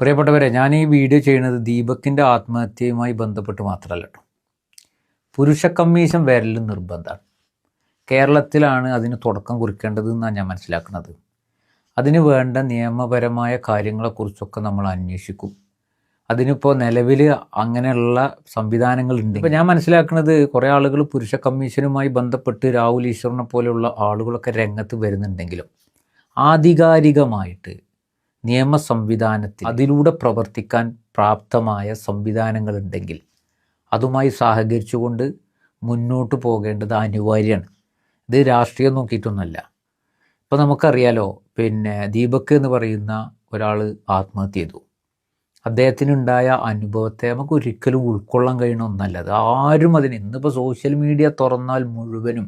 പ്രിയപ്പെട്ടവരെ ഞാൻ ഈ വീഡിയോ ചെയ്യുന്നത് ദീപക്കിന്റെ ആത്മഹത്യയുമായി ബന്ധപ്പെട്ട് മാത്രമല്ല കേട്ടോ പുരുഷ കമ്മീഷൻ വരലും നിർബന്ധമാണ്. കേരളത്തിലാണ് അതിന് തുടക്കം കുറിക്കേണ്ടത് എന്നാണ് ഞാൻ മനസ്സിലാക്കുന്നത്. അതിന് വേണ്ട നിയമപരമായ കാര്യങ്ങളെക്കുറിച്ചൊക്കെ നമ്മൾ അന്വേഷിക്കും. അതിനിപ്പോൾ നിലവിൽ അങ്ങനെയുള്ള സംവിധാനങ്ങളുണ്ട്. ഇപ്പോൾ ഞാൻ മനസ്സിലാക്കുന്നത് കുറേ ആളുകൾ പുരുഷ കമ്മീഷനുമായി ബന്ധപ്പെട്ട് രാഹുൽ ഈശ്വറിനെ പോലെയുള്ള ആളുകളൊക്കെ രംഗത്ത് വരുന്നുണ്ടെങ്കിലും ആധികാരികമായിട്ട് നിയമ സംവിധാനത്തിൽ അതിലൂടെ പ്രവർത്തിക്കാൻ പ്രാപ്തമായ സംവിധാനങ്ങളുണ്ടെങ്കിൽ അതുമായി സഹകരിച്ചുകൊണ്ട് മുന്നോട്ട് പോകേണ്ടത് അനിവാര്യമാണ്. ഇത് രാഷ്ട്രീയം നോക്കിയിട്ടൊന്നുമല്ല ഇപ്പോൾ നമുക്കറിയാലോ പിന്നെ ദീപക് എന്ന് പറയുന്ന ഒരാൾ ആത്മഹത്യ ചെയ്തു. അദ്ദേഹത്തിനുണ്ടായ അനുഭവത്തെ നമുക്ക് ഒരിക്കലും ഉൾക്കൊള്ളാൻ കഴിയണ ഒന്നല്ല. അത് ആരും അതിന് ഇന്നിപ്പോൾ സോഷ്യൽ മീഡിയ തുറന്നാൽ മുഴുവനും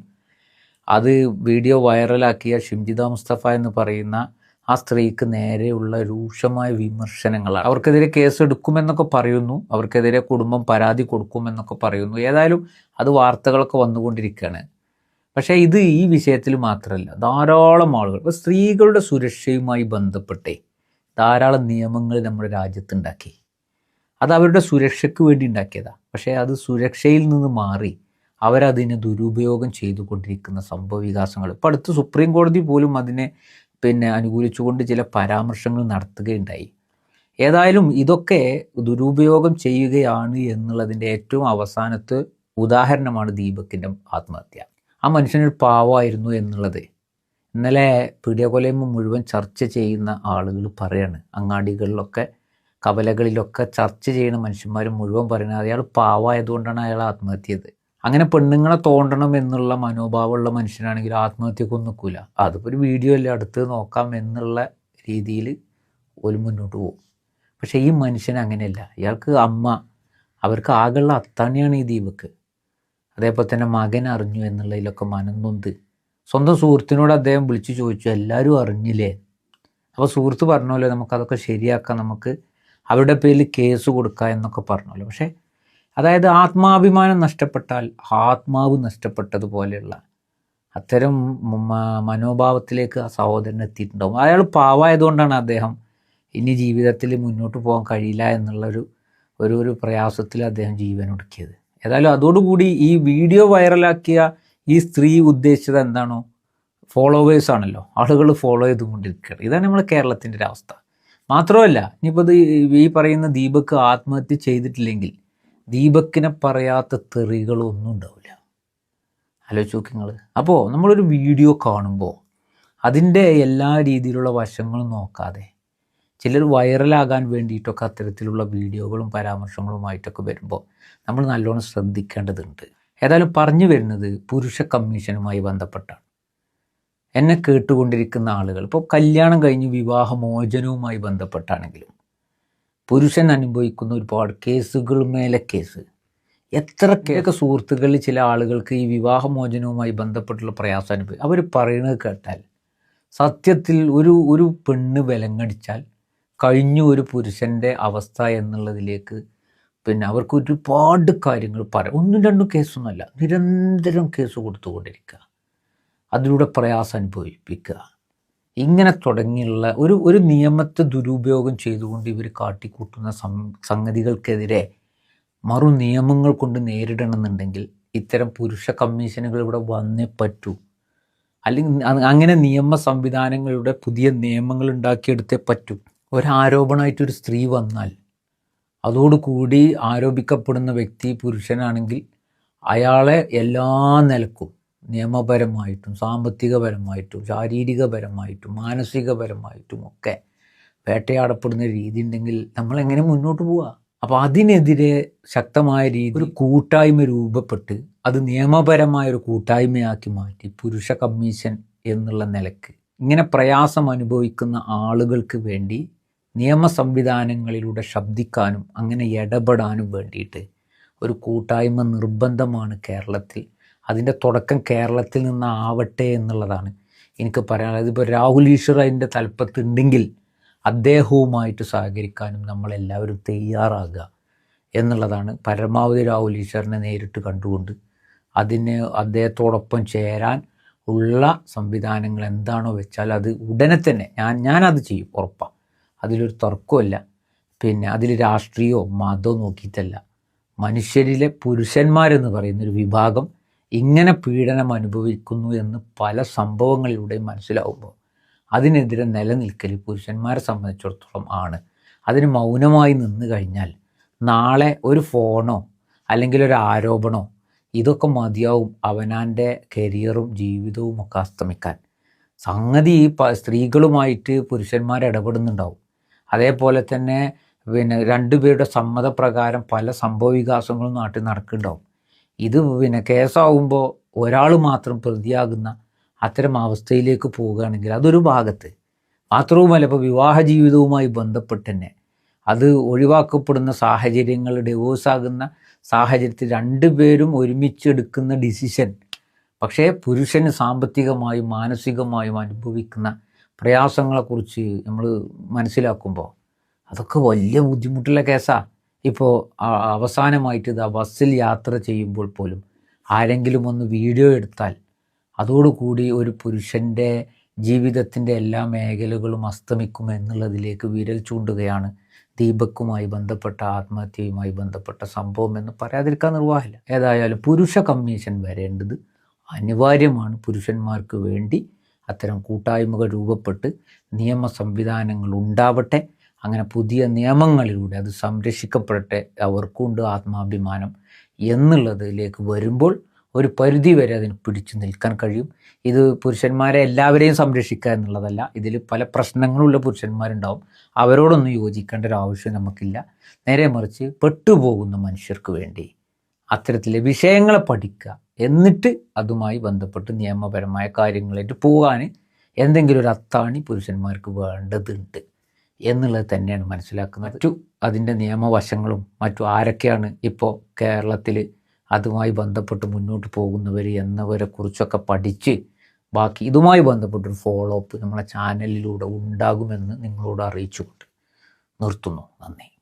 അത് വീഡിയോ വൈറലാക്കിയ ഷിംജിത മുസ്തഫ എന്ന് പറയുന്ന ആ സ്ത്രീക്ക് നേരെയുള്ള രൂക്ഷമായ വിമർശനങ്ങളാണ്. അവർക്കെതിരെ കേസ് എടുക്കുമെന്നൊക്കെ പറയുന്നു. അവർക്കെതിരെ കുടുംബം പരാതി കൊടുക്കുമെന്നൊക്കെ പറയുന്നു. ഏതായാലും അത് വാർത്തകളൊക്കെ വന്നുകൊണ്ടിരിക്കുകയാണ്. പക്ഷേ ഇത് ഈ വിഷയത്തിൽ മാത്രമല്ല ധാരാളം ആളുകൾ ഇപ്പോൾ സ്ത്രീകളുടെ സുരക്ഷയുമായി ബന്ധപ്പെട്ടേ ധാരാളം നിയമങ്ങൾ നമ്മുടെ രാജ്യത്തുണ്ടാക്കി. അത് അവരുടെ സുരക്ഷയ്ക്ക് വേണ്ടി ഉണ്ടാക്കിയതാണ് പക്ഷേ അത് സുരക്ഷയിൽ നിന്ന് മാറി അവരതിനെ ദുരുപയോഗം ചെയ്തുകൊണ്ടിരിക്കുന്ന സംഭവ വികാസങ്ങൾ. ഇപ്പോൾ അടുത്ത് സുപ്രീം കോടതി പോലും അതിനെ പിന്നെ അനുകൂലിച്ചുകൊണ്ട് ചില പരാമർശങ്ങൾ നടത്തുകയുണ്ടായി. ഏതായാലും ഇതൊക്കെ ദുരുപയോഗം ചെയ്യുകയാണ് എന്നുള്ളതിന്റെ ഏറ്റവും അവസാനത്തെ ഉദാഹരണമാണ് ദീപക്കിന്റെ ആത്മഹത്യ. ആ മനുഷ്യനൊരു പാവമായിരുന്നു എന്നുള്ളത്. ഇന്നലെ പീഡിയകൊലയമ്മ മുഴുവൻ ചർച്ച ചെയ്യുന്ന ആളുകൾ പറയാണ്. അങ്ങാടികളിലൊക്കെ കവലകളിലൊക്കെ ചർച്ച ചെയ്യുന്ന മനുഷ്യന്മാർ മുഴുവൻ പറയുന്നത് അയാൾ പാവമായതുകൊണ്ടാണ് അയാൾ ആത്മഹത്യ ചെയ്തത് അങ്ങനെ പെണ്ണുങ്ങളെ തോണ്ടണം എന്നുള്ള മനോഭാവമുള്ള മനുഷ്യനാണെങ്കിൽ ആത്മഹത്യക്കൊന്നും നിൽക്കില്ല അതിപ്പോൾ ഒരു വീഡിയോ അല്ലേ അടുത്ത് നോക്കാം എന്നുള്ള രീതിയിൽ ഒരു മുന്നോട്ട് പോകും. പക്ഷേ ഈ മനുഷ്യൻ അങ്ങനെയല്ല. ഇയാൾക്ക് അമ്മ അവർക്ക് ആകെയുള്ള അത്താണിയാണ് ഈ ദീപക്ക് അതേപോലെ തന്നെ മകൻ അറിഞ്ഞു എന്നുള്ളതിലൊക്കെ മനം നൊന്ത്. സ്വന്തം സുഹൃത്തിനോട് അദ്ദേഹം വിളിച്ചു ചോദിച്ചു എല്ലാവരും അറിഞ്ഞില്ലേ? അപ്പോൾ സുഹൃത്ത് പറഞ്ഞല്ലോ നമുക്കതൊക്കെ ശരിയാക്കാം നമുക്ക് അവരുടെ പേരിൽ കേസ് കൊടുക്കാം എന്നൊക്കെ പറഞ്ഞല്ലോ പക്ഷേ അതായത് ആത്മാഭിമാനം നഷ്ടപ്പെട്ടാൽ ആത്മാവ് നഷ്ടപ്പെട്ടതുപോലെയുള്ള അത്തരം മനോഭാവത്തിലേക്ക് ആ സഹോദരൻ എത്തിയിട്ടുണ്ടാവും. അയാൾ പാവായതുകൊണ്ടാണ് അദ്ദേഹം ഇനി ജീവിതത്തിൽ മുന്നോട്ട് പോകാൻ കഴിയില്ല എന്നുള്ളൊരു ഒരു ഒരു പ്രയാസത്തിൽ അദ്ദേഹം ജീവൻ ഒടുക്കിയത്. ഏതായാലും അതോടുകൂടി ഈ വീഡിയോ വൈറലാക്കിയ ഈ സ്ത്രീ ഉദ്ദേശിച്ചത് എന്താണോ ഫോളോവേഴ്സ് ആണല്ലോ. ആളുകൾ ഫോളോ ചെയ്തുകൊണ്ടിരിക്കുകയാണ്. ഇതാണ് നമ്മുടെ കേരളത്തിന്റെ ഒരു അവസ്ഥ മാത്രമല്ല ഇനിയിപ്പോൾ ഈ പറയുന്ന ദീപക്ക് ആത്മഹത്യ ചെയ്തിട്ടില്ലെങ്കിൽ ദീപക്കിനെ പറയാത്ത തെറികളൊന്നും ഉണ്ടാവില്ല. ആലോചിച്ച് നോക്കി നിങ്ങൾ അപ്പോൾ നമ്മളൊരു വീഡിയോ കാണുമ്പോൾ അതിന്റെ എല്ലാ രീതിയിലുള്ള വശങ്ങളും നോക്കാതെ ചിലർ വൈറലാകാൻ വേണ്ടിയിട്ടൊക്കെ അത്തരത്തിലുള്ള വീഡിയോകളും പരാമർശങ്ങളുമായിട്ടൊക്കെ വരുമ്പോൾ നമ്മൾ നല്ലോണം ശ്രദ്ധിക്കേണ്ടതുണ്ട്. ഏതായാലും പറഞ്ഞു വരുന്നത് പുരുഷ കമ്മീഷനുമായി ബന്ധപ്പെട്ടാണ്. എന്നെ കേട്ടുകൊണ്ടിരിക്കുന്ന ആളുകൾ ഇപ്പോൾ കല്യാണം കഴിഞ്ഞ് വിവാഹമോചനവുമായി ബന്ധപ്പെട്ടാണെങ്കിലും പുരുഷൻ അനുഭവിക്കുന്ന ഒരുപാട് കേസുകൾ മേലെ കേസ്. എത്ര കേക്ക് സുഹൃത്തുക്കളിൽ ചില ആളുകൾക്ക് ഈ വിവാഹമോചനവുമായി ബന്ധപ്പെട്ടുള്ള പ്രയാസം അനുഭവം അവർ പറയുന്നത് കേട്ടാൽ സത്യത്തിൽ ഒരു ഒരു പെണ്ണ് വിലങ്ങടിച്ചാൽ കഴിഞ്ഞു ഒരു പുരുഷന്റെ അവസ്ഥ എന്നുള്ളതിലേക്ക് പിന്നെ അവർക്ക് ഒരുപാട് കാര്യങ്ങൾ പറയാം. ഒന്നും രണ്ടും കേസൊന്നുമല്ല. നിരന്തരം കേസ് കൊടുത്തുകൊണ്ടിരിക്കുക. അതിലൂടെ പ്രയാസം അനുഭവിപ്പിക്കുക. ഇങ്ങനെ തുടങ്ങിയുള്ള ഒരു ഒരു നിയമത്തെ ദുരുപയോഗം ചെയ്തുകൊണ്ട് ഇവർ കാട്ടിക്കൂട്ടുന്ന സംഗതികൾക്കെതിരെ മറു നിയമങ്ങൾ കൊണ്ട് നേരിടണമെന്നുണ്ടെങ്കിൽ ഇത്തരം പുരുഷ കമ്മീഷനുകൾ ഇവിടെ വന്നേ പറ്റൂ. അല്ലെങ്കിൽ അങ്ങനെ നിയമ സംവിധാനങ്ങളുടെ പുതിയ നിയമങ്ങൾ ഉണ്ടാക്കിയെടുത്തേ പറ്റൂ. ഒരാരോപണമായിട്ടൊരു സ്ത്രീ വന്നാൽ അതോടുകൂടി ആരോപിക്കപ്പെടുന്ന വ്യക്തി പുരുഷനാണെങ്കിൽ അയാളെ എല്ലാ നിലക്കും നിയമപരമായിട്ടും സാമ്പത്തികപരമായിട്ടും ശാരീരികപരമായിട്ടും മാനസികപരമായിട്ടും ഒക്കെ വേട്ടയാടപ്പെടുന്ന രീതി ഉണ്ടെങ്കിൽ നമ്മൾ എങ്ങനെ മുന്നോട്ട് പോവാ? അപ്പോൾ അതിനെതിരെ ശക്തമായ രീതി ഒരു കൂട്ടായ്മ രൂപപ്പെട്ട് അത് നിയമപരമായ ഒരു കൂട്ടായ്മയാക്കി മാറ്റി പുരുഷ കമ്മീഷൻ എന്നുള്ള നിലയ്ക്ക് ഇങ്ങനെ പ്രയാസം അനുഭവിക്കുന്ന ആളുകൾക്ക് വേണ്ടി നിയമ സംവിധാനങ്ങളിലൂടെ ശബ്ദിക്കാനും അങ്ങനെ ഇടപെടാനും വേണ്ടിയിട്ട് ഒരു കൂട്ടായ്മ നിർബന്ധമാണ് കേരളത്തിൽ. അതിന്റെ തുടക്കം കേരളത്തിൽ നിന്നാവട്ടെ എന്നുള്ളതാണ്. എനിക്ക് പറയാനുള്ളത് ഇപ്പോൾ രാഹുൽ ഈശ്വർ അതിന്റെ തലപ്പത്തുണ്ടെങ്കിൽ അദ്ദേഹവുമായിട്ട് സഹകരിക്കാനും നമ്മളെല്ലാവരും തയ്യാറാകുക എന്നുള്ളതാണ് പരമാവധി രാഹുൽ ഈശ്വറിനെ നേരിട്ട് കണ്ടുകൊണ്ട് അതിന് അദ്ദേഹത്തോടൊപ്പം ചേരാൻ ഉള്ള സംവിധാനങ്ങൾ എന്താണോ വെച്ചാൽ അത് ഉടനെ തന്നെ ഞാൻ ഞാനത് ചെയ്യും ഉറപ്പാണ് അതിലൊരു തർക്കമില്ല പിന്നെ അതിൽ രാഷ്ട്രീയമോ മതമോ നോക്കിയിട്ടല്ല. മനുഷ്യരിലെ പുരുഷന്മാരെന്ന് പറയുന്നൊരു വിഭാഗം ഇങ്ങനെ പീഡനം അനുഭവിക്കുന്നു എന്ന് പല സംഭവങ്ങളിലൂടെയും മനസ്സിലാവുമ്പോൾ അതിനെതിരെ നിലനിൽക്കൽ പുരുഷന്മാരെ സംബന്ധിച്ചിടത്തോളം ആണ്. അതിന് മൗനമായി നിന്ന് കഴിഞ്ഞാൽ നാളെ ഒരു ഫോണോ അല്ലെങ്കിൽ ഒരു ആരോപണോ ഇതൊക്കെ മതിയാവും അവനാന്റെ കരിയറും ജീവിതവും ഒക്കെ അസ്തമിക്കാൻ. സംഗതി ഈ സ്ത്രീകളുമായിട്ട് പുരുഷന്മാർ ഇടപെടുന്നുണ്ടാവും. അതേപോലെ തന്നെ പിന്നെ രണ്ടുപേരുടെ സമ്മതപ്രകാരം പല സംഭവ വികാസങ്ങളും നാട്ടിൽ നടക്കുന്നുണ്ടാവും. ഇത് പിന്നെ കേസാവുമ്പോൾ ഒരാൾ മാത്രം പ്രതിയാകുന്ന അത്തരം അവസ്ഥയിലേക്ക് പോവുകയാണെങ്കിൽ അതൊരു ഭാഗത്ത്. മാത്രവുമല്ല ഇപ്പോൾ വിവാഹ ജീവിതവുമായി ബന്ധപ്പെട്ട് തന്നെ അത് ഒഴിവാക്കപ്പെടുന്ന സാഹചര്യങ്ങൾ ഡിവോഴ്സ് ആകുന്ന സാഹചര്യത്തിൽ രണ്ടുപേരും ഒരുമിച്ച് എടുക്കുന്ന ഡിസിഷൻ പക്ഷേ പുരുഷന് സാമ്പത്തികമായും മാനസികമായും അനുഭവിക്കുന്ന പ്രയാസങ്ങളെക്കുറിച്ച് നമ്മൾ മനസ്സിലാക്കുമ്പോൾ അതൊക്കെ വലിയ ബുദ്ധിമുട്ടുള്ള കേസാണ് ഇപ്പോൾ അവസാനമായിട്ട് ഇതാ ബസ്സിൽ യാത്ര ചെയ്യുമ്പോൾ പോലും ആരെങ്കിലും ഒന്ന് വീഡിയോ എടുത്താൽ അതോടുകൂടി ഒരു പുരുഷന്റെ ജീവിതത്തിന്റെ എല്ലാ മേഖലകളും അസ്തമിക്കും എന്നുള്ളതിലേക്ക് വിരൽ ചൂണ്ടുകയാണ് ദീപക്കുമായി ബന്ധപ്പെട്ട ആത്മഹത്യയുമായി ബന്ധപ്പെട്ട സംഭവം എന്ന് പറയാതിരിക്കാൻ നിർവാഹമില്ല. ഏതായാലും പുരുഷ കമ്മീഷൻ വരേണ്ടത് അനിവാര്യമാണ്. പുരുഷന്മാർക്ക് വേണ്ടി അത്തരം കൂട്ടായ്മകൾ രൂപപ്പെട്ട് നിയമ സംവിധാനങ്ങൾ ഉണ്ടാവട്ടെ. അങ്ങനെ പുതിയ നിയമങ്ങളിലൂടെ അത് സംരക്ഷിക്കപ്പെടട്ടെ അവർക്കുണ്ട് ആത്മാഭിമാനം എന്നുള്ളതിലേക്ക് വരുമ്പോൾ ഒരു പരിധി വരെ അതിന് പിടിച്ചു നിൽക്കാൻ കഴിയും. ഇത് പുരുഷന്മാരെ എല്ലാവരെയും സംരക്ഷിക്കുക എന്നുള്ളതല്ല ഇതിൽ പല പ്രശ്നങ്ങളുള്ള പുരുഷന്മാരുണ്ടാവും. അവരോടൊന്നും യോജിക്കേണ്ട ഒരു ആവശ്യം നമുക്കില്ല. നേരെ മറിച്ച് പെട്ടുപോകുന്ന മനുഷ്യർക്ക് വേണ്ടി അത്തരത്തിലെ വിഷയങ്ങളെ പഠിക്കുക എന്നിട്ട് അതുമായി ബന്ധപ്പെട്ട് നിയമപരമായ കാര്യങ്ങളായിട്ട് പോകാൻ എന്തെങ്കിലും ഒരു അത്താണി പുരുഷന്മാർക്ക് വേണ്ടതുണ്ട്. എന്നുള്ളത് തന്നെയാണ് മനസ്സിലാക്കുന്നത്. മറ്റു അതിന്റെ നിയമവശങ്ങളും മറ്റു ആരൊക്കെയാണ് ഇപ്പോൾ കേരളത്തിൽ അതുമായി ബന്ധപ്പെട്ട് മുന്നോട്ട് പോകുന്നവർ എന്നവരെ കുറിച്ചൊക്കെ പഠിച്ച് ബാക്കി ഇതുമായി ബന്ധപ്പെട്ടൊരു ഫോളോ അപ്പ് നമ്മളെ ചാനലിലൂടെ ഉണ്ടാകുമെന്ന് നിങ്ങളോട് അറിയിച്ചുകൊണ്ട് നിർത്തുന്നു. നന്ദി.